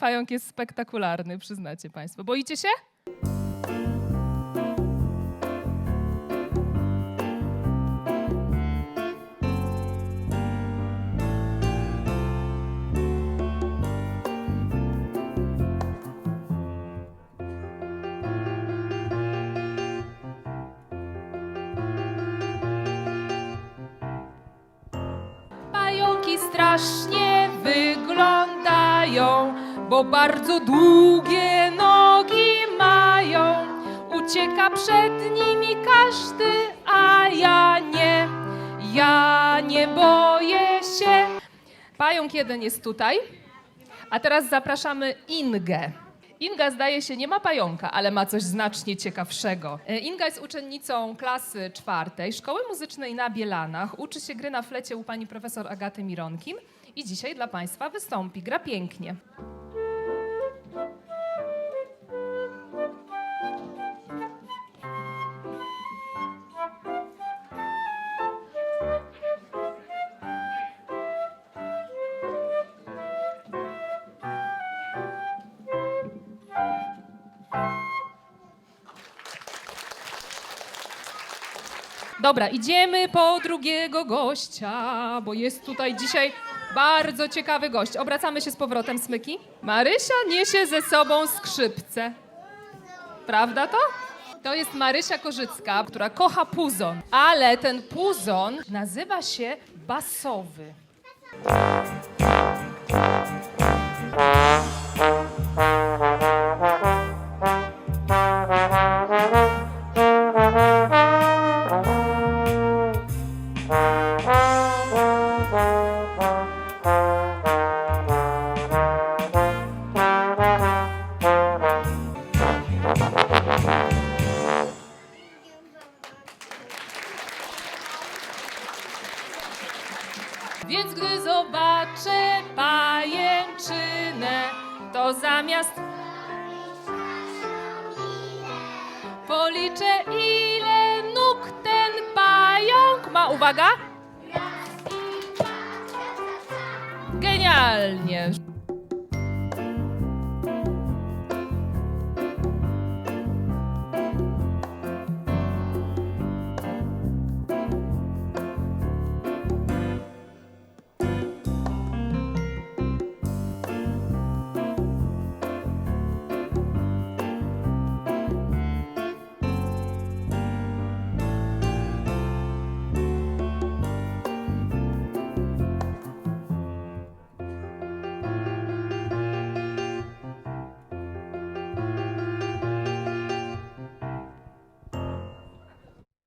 Pająk jest spektakularny, przyznacie Państwo. Boicie się? Pająki strasznie wyglądają, bo bardzo długie nogi mają. Ucieka przed nimi każdy, a ja nie, ja nie boję się. Pająk jeden jest tutaj, a teraz zapraszamy Ingę. Inga zdaje się nie ma pająka, ale ma coś znacznie ciekawszego. E, Inga jest uczennicą klasy czwartej Szkoły Muzycznej na Bielanach. Uczy się gry na flecie u pani profesor Agaty Mironkim i dzisiaj dla państwa wystąpi. Gra pięknie. Dobra, idziemy po drugiego gościa, bo jest tutaj dzisiaj bardzo ciekawy gość. Obracamy się z powrotem, smyki. Marysia niesie ze sobą skrzypce. Prawda to? To jest Marysia Korzycka, która kocha puzon, ale ten puzon nazywa się basowy. Więc gdy zobaczę pajęczynę, to zamiast policzę ile nóg ten pająk ma. Uwaga! Genialnie!